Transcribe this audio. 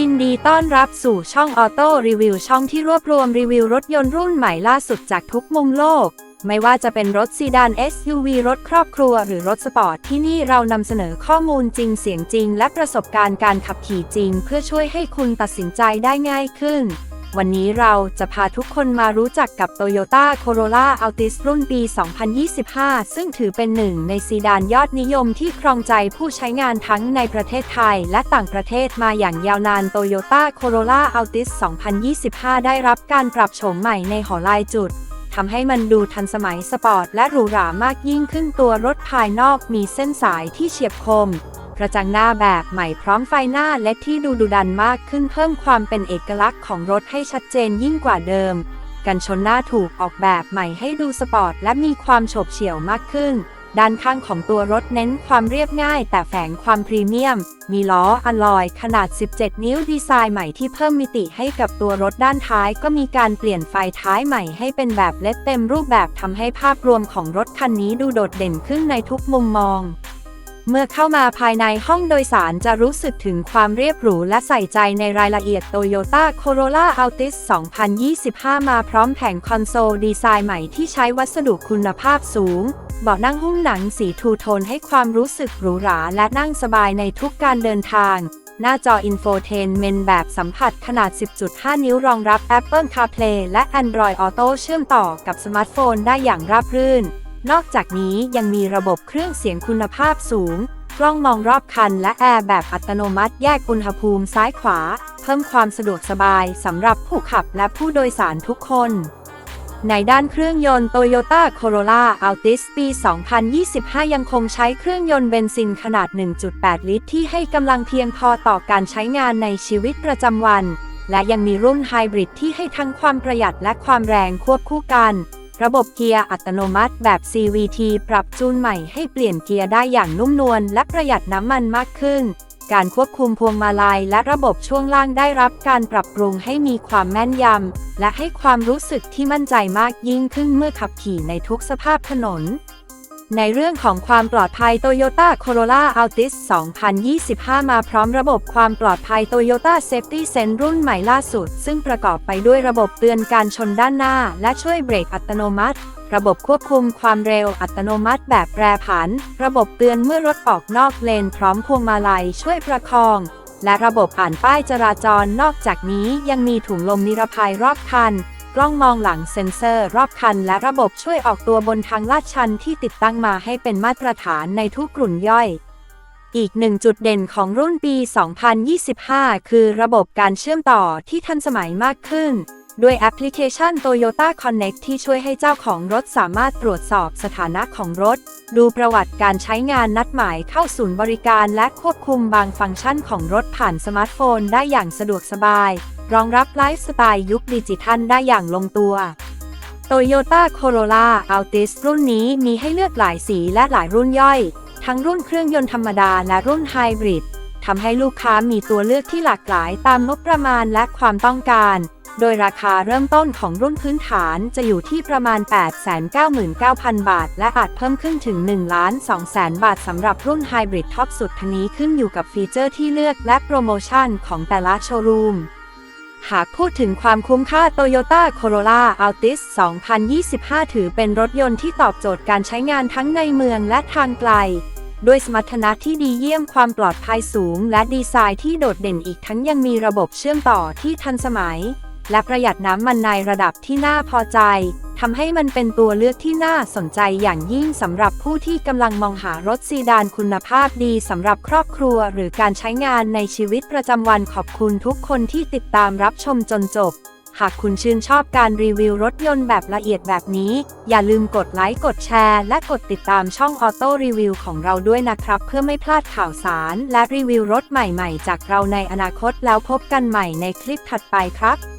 ยินดีต้อนรับสู่ช่องออโต้รีวิวช่องที่รวบรวมรีวิวรถยนต์รุ่นใหม่ล่าสุดจากทุกมุมโลก ไม่ว่าจะเป็นรถซีดาน SUV รถครอบครัวหรือรถสปอร์ตที่นี่เรานำเสนอข้อมูลจริงเสียงจริง และประสบการณ์การขับขี่จริง เพื่อช่วยให้คุณตัดสินใจได้ง่ายขึ้น วันนี้เราจะพาทุกคนมารู้จักกับ Toyota Corolla Altis รุ่นปี 2025 ซึ่งถือเป็นหนึ่งในซีดานยอดนิยมที่ครองใจผู้ใช้งานทั้งในประเทศไทยและต่างประเทศมาอย่างยาวนาน Toyota Corolla Altis 2025 ได้รับการปรับโฉมใหม่ในหอลายจุดทำให้มันดูทันสมัยสปอร์ตและหรูหรามากยิ่งขึ้นตัวรถภายนอกมีเส้นสายที่เฉียบคม กระจังหน้าแบบใหม่พร้อมไฟหน้าและที่ดูดุดันมากขึ้นเพิ่มความเป็นเอกลักษณ์ของรถให้ชัดเจนยิ่งกว่าเดิม กันชนหน้าถูกออกแบบใหม่ให้ดูสปอร์ตและมีความโฉบเฉี่ยวมากขึ้น ด้านข้างของตัวรถเน้นความเรียบง่าย แต่แฝงความพรีเมียม มีล้ออะลอยขนาด 17 นิ้วดีไซน์ใหม่ที่เพิ่มมิติให้กับตัวรถด้านท้าย ก็มีการเปลี่ยนไฟท้ายใหม่ให้เป็นแบบเล็ดเต็มรูปแบบทำให้ภาพรวมของรถคันนี้ดูโดดเด่นขึ้นในทุกมุมมอง เมื่อเข้ามาภายในห้องโดยสารจะรู้สึกถึงความเรียบหรูและใส่ใจในรายละเอียด Toyota Corolla Altis 2025 มาพร้อมแผงคอนโซลดีไซน์ใหม่ที่ใช้วัสดุคุณภาพสูง เบาะนั่งหุ้มหนังสีทูโทนให้ความรู้สึกหรูหราและนั่งสบายในทุกการเดินทาง หน้าจอ Infotainment แบบสัมผัสขนาด 10.5 นิ้วรองรับ Apple CarPlay และ Android Auto เชื่อมต่อกับสมาร์ทโฟนได้อย่างราบรื่น นอกจากนี้ยังมีระบบเครื่องเสียงคุณภาพสูง กล้องมองรอบคันและแอร์แบบอัตโนมัติแยกอุณหภูมิซ้ายขวา เพิ่มความสะดวกสบายสำหรับผู้ขับและผู้โดยสารทุกคน ในด้านเครื่องยนต์ Toyota Corolla Altis ปี 2025 ยังคงใช้เครื่องยนต์เบนซินขนาด 1.8 ลิตร ที่ให้กำลังเพียงพอต่อการใช้งานในชีวิตประจำวัน และยังมีรุ่นไฮบริดที่ให้ทั้งความประหยัดและความแรงควบคู่กัน ระบบเกียร์อัตโนมัติแบบ CVT ปรับจูนใหม่ให้เปลี่ยนเกียร์ได้อย่างนุ่มนวลและประหยัดน้ำมันมากขึ้น การควบคุมพวงมาลัยและระบบช่วงล่างได้รับการปรับปรุงให้มีความแม่นยำ และให้ความรู้สึกที่มั่นใจมากยิ่งขึ้นเมื่อขับขี่ในทุกสภาพถนน ในเรื่องของความปลอดภัย Toyota Corolla Altis 2025 มาพร้อมระบบความปลอดภัย Toyota Safety Sense รุ่นใหม่ล่าสุด ซึ่งประกอบไปด้วยระบบเตือนการชนด้านหน้า และช่วยเบรกอัตโนมัติ ระบบควบคุมความเร็วอัตโนมัติแบบแปรผัน ระบบเตือนเมื่อรถออกนอกเลนพร้อมพวงมาลัยช่วยประคอง และระบบอ่านป้ายจราจรนอกจากนี้ยังมีถุงลมนิรภัยรอบคัน กล้องมองหลังเซ็นเซอร์รอบคัน และระบบช่วยออกตัวบนทางลาดชันที่ติดตั้งมาให้เป็นมาตรฐานในทุกกลุ่มย่อย อีกหนึ่งจุดเด่นของรุ่นปี 2025 คือระบบการเชื่อมต่อที่ทันสมัยมากขึ้น ด้วยแอปพลิเคชัน Toyota Connect ที่ช่วยให้เจ้าของรถสามารถตรวจสอบสถานะของรถ ดูประวัติการใช้งานนัดหมายเข้าศูนย์บริการและควบคุมบางฟังก์ชันของรถผ่านสมาร์ทโฟนได้อย่างสะดวกสบาย รองรับไลฟ์สไตล์ยุคดิจิทัลได้อย่างลงตัว Toyota Corolla Altis รุ่นนี้มีให้เลือกหลายสีและหลายรุ่นย่อย ทั้งรุ่นเครื่องยนต์ธรรมดาและรุ่นไฮบริดทำให้ลูกค้ามีตัวเลือกที่หลากหลายตามงบประมาณและความต้องการ โดยราคาเริ่มต้นของรุ่นพื้นฐานจะอยู่ที่ประมาณ 899,000 บาท และอาจเพิ่มขึ้นถึง1,200,000บาทสำหรับรุ่นไฮบริดท็อปสุดทั้งนี้ขึ้นอยู่กับฟีเจอร์ที่เลือกและโปรโมชั่นของแต่ละโชว์รูม หากพูดถึงความคุ้มค่า Toyota Corolla Altis 2025 ถือเป็นรถยนต์ที่ตอบโจทย์การใช้งานทั้งในเมืองและทางไกล ด้วยสมรรถนะที่ดีเยี่ยมความปลอดภัยสูง และดีไซน์ที่โดดเด่นอีกทั้งยังมีระบบเชื่อมต่อที่ทันสมัย และประหยัดน้ำมันในระดับที่น่าพอใจ ทำให้มันเป็นตัวเลือกที่น่าสนใจอย่างยิ่งสำหรับผู้ที่กำลังมองหารถซีดานคุณภาพดีสำหรับครอบครัวหรือการใช้งานในชีวิตประจำวันขอบคุณทุกคนที่ติดตามรับชมจนจบ หากคุณชื่นชอบการรีวิวรถยนต์แบบละเอียดแบบนี้ อย่าลืมกดไลค์กดแชร์ และกดติดตามช่องออโต้รีวิวของเราด้วยนะครับ เพื่อไม่พลาดข่าวสาร และรีวิวรถใหม่ๆ จากเราในอนาคตแล้วพบกันใหม่ในคลิปถัดไปครับ